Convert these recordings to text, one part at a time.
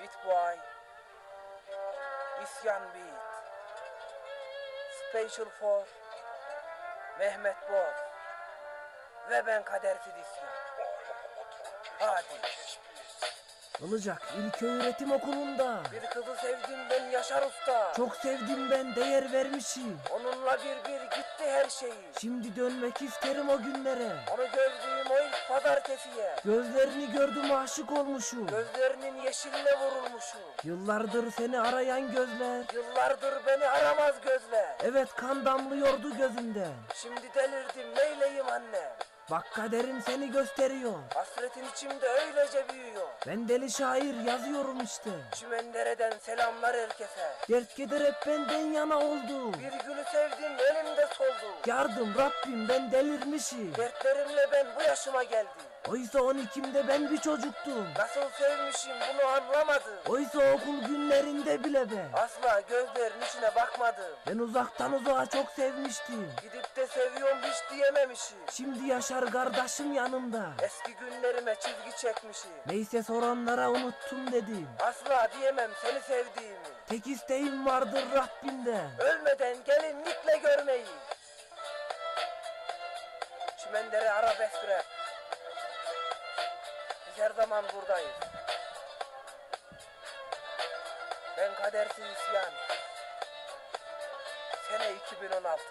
Boy. İsyan Beat. Special for Mehmet Boz. Ve ben kadersiz isyan. Hadi. Ilıcak İlköğretim Okulu'nda. Bir kızı sevdim ben Yaşar Usta. Çok sevdim ben değer vermişim. Onunla bir bir gitti her şeyi. Şimdi dönmek isterim o günlere. Onu gördüğüm o ilk pazartesiye. Gözlerini gördüm aşık olmuşum. Gözlerinin yeşiline vurulmuşum. Yıllardır seni arayan gözler. Yıllardır beni aramaz gözler. Evet kan damlıyordu gözümden. Şimdi delirdim neyleyim anne. Bak kaderin seni gösteriyor. Hasretin içimde öylece büyüyor. Ben deli şair yazıyorum işte. Çimendere'den selamlar herkese. Dert keder hep benden yana oldu. Bir gülü sevdim elimde soldu. Yardım Rabbim ben delirmişim. Dertlerimle ben bu yaşıma geldim. Oysa 12'imde ben bir çocuktum. Nasıl sevmişim bunu anlamadım. Oysa okul günlerinde bile ben. Asla gözlerin içine bakmadım. Ben uzaktan uzağa çok sevmiştim. Gidip de seviyorum hiç diyememişim. Şimdi Yaşar kardeşim yanımda. Eski günlerime çizgi çekmişim. Neyse soranlara unuttum dedim. Asla diyemem seni sevdiğimi. Tek isteğim vardır Rabbimden. Ölmeden gelinlikle görmeyi. Çimendere arabesk rap. Biz her zaman buradayız. Ben kadersiz isyan. Sene 2016.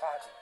Hadi.